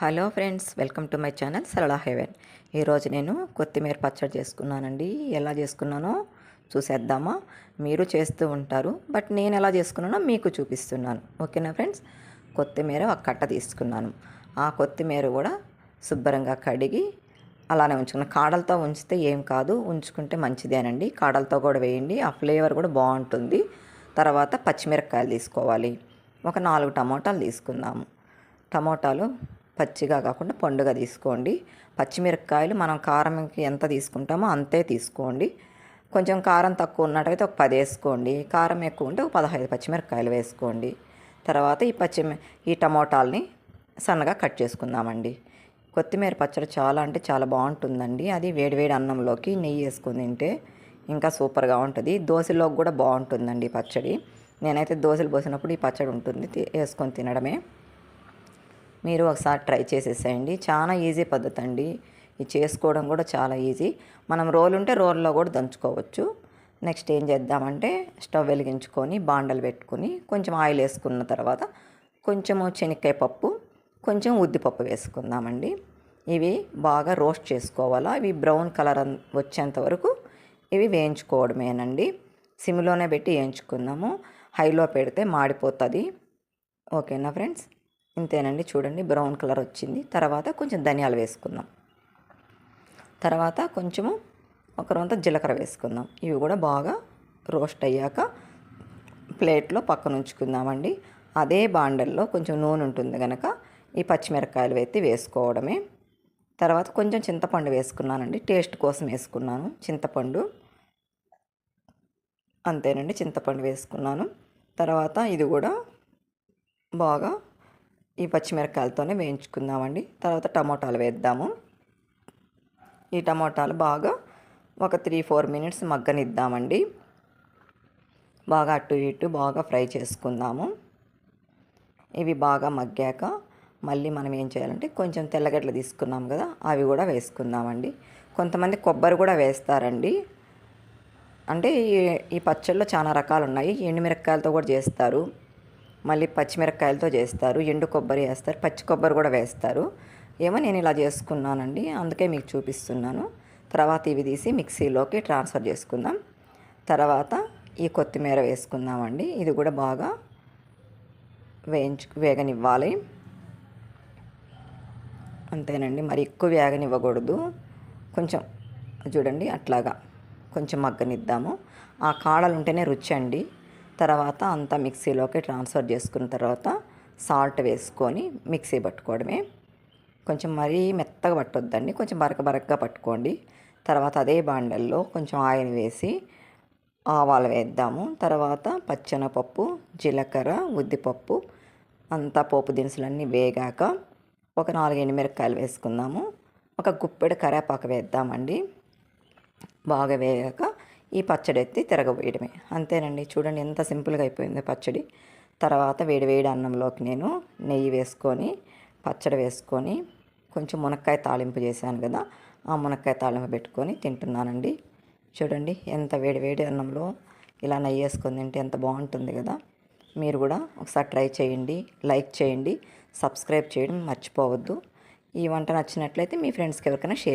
Hello friends welcome to my channel Sarala Heaven. ఈరోజు నేను కొత్తిమీర పచ్చడి చేసుకున్నానండి. ఎలా చేసుకున్నానో చూసేద్దామా. మీరు చేస్తూ ఉంటారు బట్ నేను ఎలా చేసుకున్నానో మీకు చూపిస్తున్నాను. ఓకేనా ఫ్రెండ్స్? కొత్తిమీర ఒక కట్ట తీసుకున్నాను. ఆ కొత్తిమీర కూడా శుభ్రంగా కడిగి అలానే ఉంచుకున్నాను కాడలతో ఉంచితే ఏం కాదు ఉంచుకుంటే మంచిదేనండి. కాడలతో కూడా వేయండి ఆ ఫ్లేవర్ కూడా బాగుంటుంది. తర్వాత పచ్చిమిరపకాయలు తీసుకోవాలి. ఒక నాలుగు టమోటాలు తీసుకుందాము. టమోటాలు పచ్చిగా కాకుండా పండుగ తీసుకోండి. పచ్చిమిరపకాయలు మనం కారంకి ఎంత తీసుకుంటామో అంతే తీసుకోండి. కొంచెం కారం తక్కువ ఉన్నట్టయితే ఒక పది వేసుకోండి. కారం ఎక్కువ ఉంటే ఒక పదహైదు పచ్చిమిరపకాయలు వేసుకోండి. తర్వాత ఈ పచ్చి ఈ టమోటాలని సన్నగా కట్ చేసుకుందామండి. కొత్తిమీర పచ్చడి చాలా అంటే చాలా బాగుంటుందండి. అది వేడివేడి అన్నంలోకి నెయ్యి వేసుకొని తింటే ఇంకా సూపర్గా ఉంటుంది. దోశలోకి కూడా బాగుంటుందండి ఈ పచ్చడి. నేనైతే దోశలు పోసినప్పుడు ఈ పచ్చడి ఉంటుంది. వేసుకొని తినడమే. మీరు ఒకసారి ట్రై చేసేసేయండి. చాలా ఈజీ పద్ధతి అండి ఇది చేసుకోవడం కూడా చాలా ఈజీ. మనం రోల్ ఉంటే రోల్లో కూడా దంచుకోవచ్చు. నెక్స్ట్ ఏం చేద్దామంటే స్టవ్ వెలిగించుకొని బాండలు పెట్టుకొని కొంచెం ఆయిల్ వేసుకున్న తర్వాత కొంచెము శనక్కాయ పప్పు కొంచెం ఉద్దిపప్పు వేసుకుందామండి. ఇవి బాగా రోస్ట్ చేసుకోవాలా. ఇవి బ్రౌన్ కలర్ అన్- వచ్చేంత వరకు ఇవి వేయించుకోవడమేనండి. సిమ్లోనే పెట్టి వేయించుకుందాము. హైలో పెడితే మాడిపోతుంది. ఓకేనా ఫ్రెండ్స్? ఇంతేనండి చూడండి బ్రౌన్ కలర్ వచ్చింది. తర్వాత కొంచెం ధనియాలు వేసుకుందాం. తర్వాత కొంచెము ఒకరంత జీలకర్ర వేసుకుందాం. ఇవి కూడా బాగా రోస్ట్ అయ్యాక ప్లేట్లో పక్కన ఉంచుకుందామండి. అదే బాండల్లో కొంచెం నూనె ఉంటుంది కనుక ఈ పచ్చిమిరపకాయలు వేసి వేసుకోవడమే. తర్వాత కొంచెం చింతపండు వేసుకున్నానండి. టేస్ట్ కోసం వేసుకున్నాను చింతపండు. అంతేనండి చింతపండు వేసుకున్నాను. తర్వాత ఇది కూడా బాగా ఈ పచ్చిమిరపకాయలతోనే వేయించుకుందామండి. తర్వాత టమోటాలు వేద్దాము. ఈ టమోటాలు బాగా ఒక త్రీ ఫోర్ మినిట్స్ మగ్గనిద్దామండి. బాగా అటు ఇటు బాగా ఫ్రై చేసుకుందాము. ఇవి బాగా మగ్గాక మళ్ళీ మనం ఏం చేయాలంటే కొంచెం తెల్లగడ్డలు తీసుకున్నాం కదా అవి కూడా వేసుకుందామండి. కొంతమంది కొబ్బరి కూడా వేస్తారండి. అంటే ఈ ఈ పచ్చళ్ళలో చాలా రకాలు ఉన్నాయి ఎండుమిరపకాయలతో కూడా చేస్తారు. మళ్ళీ పచ్చిమిరపకాయలతో చేస్తారు ఎండు కొబ్బరి వేస్తారు పచ్చి కొబ్బరి కూడా వేస్తారు. ఏమో నేను ఇలా చేసుకున్నానండి అందుకే మీకు చూపిస్తున్నాను. తర్వాత ఇవి తీసి మిక్సీలోకి ట్రాన్స్ఫర్ చేసుకుందాం. తర్వాత ఈ కొత్తిమీర వేసుకుందామండి ఇది కూడా బాగా వేయించు వేగనివ్వాలి. అంతేనండి మరి ఎక్కువ వేగనివ్వకూడదు. కొంచెం చూడండి అట్లాగా కొంచెం మగ్గనిద్దాము. ఆ కాడలు ఉంటేనే రుచి అండి తర్వాత అంతా మిక్సీలోకి ట్రాన్స్ఫర్ చేసుకున్న తర్వాత సాల్ట్ వేసుకొని మిక్సీ పట్టుకోవడమే. కొంచెం మరీ మెత్తగా పట్టొద్దండి కొంచెం బరక బరకగా పట్టుకోండి. తర్వాత అదే బాండల్లో కొంచెం ఆయిల్ వేసి ఆవాలు వేద్దాము. తర్వాత పచ్చెనపప్పు జీలకర్ర ఉద్దిపప్పు అంతా పోపు దినుసులన్నీ వేగాక ఒక నాలుగు ఎండుమిరపకాయలు వేసుకుందాము. ఒక గుప్పెడు కరేపాకు వేద్దామండి. బాగా వేగాక ఈ పచ్చడి ఎత్తి తిరగవేయడమే అంతేనండి. చూడండి ఎంత సింపుల్గా అయిపోయింది పచ్చడి. తర్వాత వేడి వేడి అన్నంలోకి నేను నెయ్యి వేసుకొని పచ్చడి వేసుకొని కొంచెం మునక్కాయ తాలింపు చేశాను కదా ఆ మునక్కాయ తాలింపు పెట్టుకొని తింటున్నానండి. చూడండి ఎంత వేడి వేడి అన్నంలో ఇలా నెయ్యి వేసుకొని తింటే ఎంత బాగుంటుంది కదా. మీరు కూడా ఒకసారి ట్రై చేయండి లైక్ చేయండి సబ్స్క్రైబ్ చేయడం మర్చిపోవద్దు. ఈ వంట నచ్చినట్లయితే మీ ఫ్రెండ్స్కి ఎవరికైనా షేర్